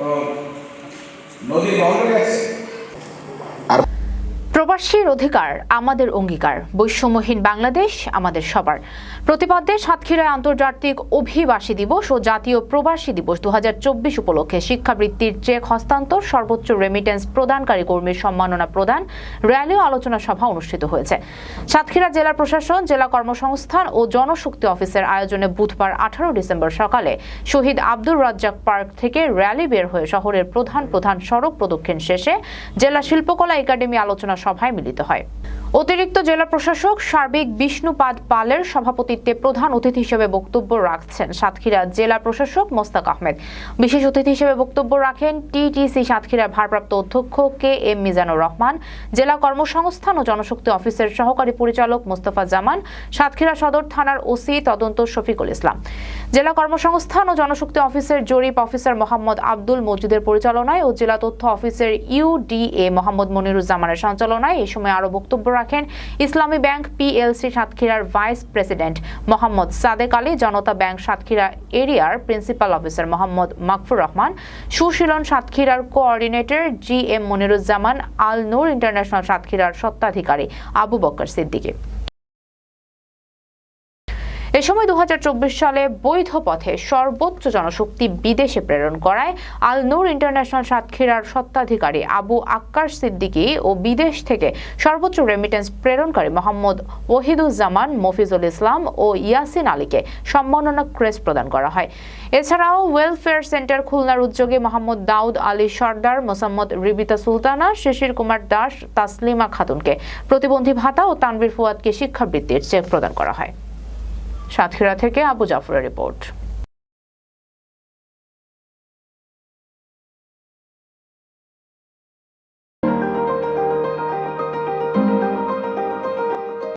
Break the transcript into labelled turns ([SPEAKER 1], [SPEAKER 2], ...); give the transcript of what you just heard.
[SPEAKER 1] তো নদীর বাউন্ডারি আছে
[SPEAKER 2] প্রবাসীর অধিকার আমাদের অঙ্গীকার। বৈষম্যহীন বাংলাদেশ আমাদের সবার। প্রতিপাদ্যে সাতক্ষীরায় আন্তর্জাতিক অভিবাসী দিবস ও জাতীয় প্রবাসী দিবস দু হাজার চব্বিশ উপলক্ষে শিক্ষাবৃত্তির চেক হস্তান্তর, সর্বোচ্চ রেমিটেন্স প্রদানকারী কর্মীর সম্মাননা প্রদান র্যালি ও আলোচনা সভা অনুষ্ঠিত হয়েছে। সাতক্ষীরা জেলা প্রশাসন, জেলা কর্মসংস্থান ও জনশক্তি অফিসের আয়োজনে বুধবার আঠারো ডিসেম্বর সকালে শহীদ আব্দুর রাজ্জাক পার্ক থেকে র্যালি বের হয়ে শহরের প্রধান প্রধান সড়ক প্রদক্ষিণ শেষে জেলা শিল্পকলা একাডেমি আলোচনা সভায় মিলিত হয়। অতিরিক্ত জেলা প্রশাসক সার্বিক বিষ্ণুপাদ পালের সভাপতিত্বে প্রধান অতিথি হিসেবে বক্তব্য রাখছেন সাতক্ষীরা জেলা প্রশাসক মোস্তাক আহমেদ। বিশেষ অতিথি হিসেবে বক্তব্য রাখেন টিটিসি সাতক্ষীরা ভারপ্রাপ্ত অধ্যক্ষ কে এম মিজানুর রহমান, জেলা কর্মসংস্থান ও জনশক্তি অফিসের সহকারী পরিচালক মোস্তফা জামান, সাতক্ষীরা সদর থানার ওসি তদন্ত শফিকুল ইসলাম। জেলা কর্মসংস্থান ও জনশক্তি অফিসের জরিপ অফিসার মোহাম্মদ আব্দুল মজিদের পরিচালনায় ও জেলা তথ্য অফিসের ইউডিএ মোহাম্মদ মনিরুজ্জামানের সঞ্চালনায় এই সময় আরও বক্তব্য রাখেন ইসলামী ব্যাংক পিএলসি সাতক্ষীরার vice president Mohammad Sadek Ali, Janata bank Satkhira এরিয়ার প্রিন্সিপাল অফিসার মোহাম্মদ মাকফুর রহমান, সুশীলন সাতক্ষীরার coordinator G M Moniruzzaman, Al Noor international সাতক্ষীরার স্বত্বাধিকারী আবু বক্কর সিদ্দিকী। এ সময় দু হাজার চব্বিশ সালে বৈধ পথে সর্বোচ্চ জনশক্তি বিদেশে প্রেরণ করায় আল নূর ইন্টারন্যাশনাল সাতক্ষীরার স্বত্বাধিকারী আবু আক্কার সিদ্দিকী ও বিদেশ থেকে সর্বোচ্চ রেমিটেন্স প্রেরণকারী মোহাম্মদ ওহিদুজ্জামান মফিজুল ইসলাম ও ইয়াসিন আলীকে সম্মাননা ক্রেস্ট প্রদান করা হয়। এছাড়াও ওয়েলফেয়ার সেন্টার খুলনার উদ্যোগে মোহাম্মদ দাউদ আলী সর্দার, মোসাম্মদ রিবিতা সুলতানা, শিশির কুমার দাস, তাসলিমা খাতুনকে প্রতিবন্ধী ভাতা ও তানভীর ফুয়াদকে শিক্ষাবৃত্তির চেক প্রদান করা হয়। সাতক্ষীরা থেকে আবু জাফরের রিপোর্ট।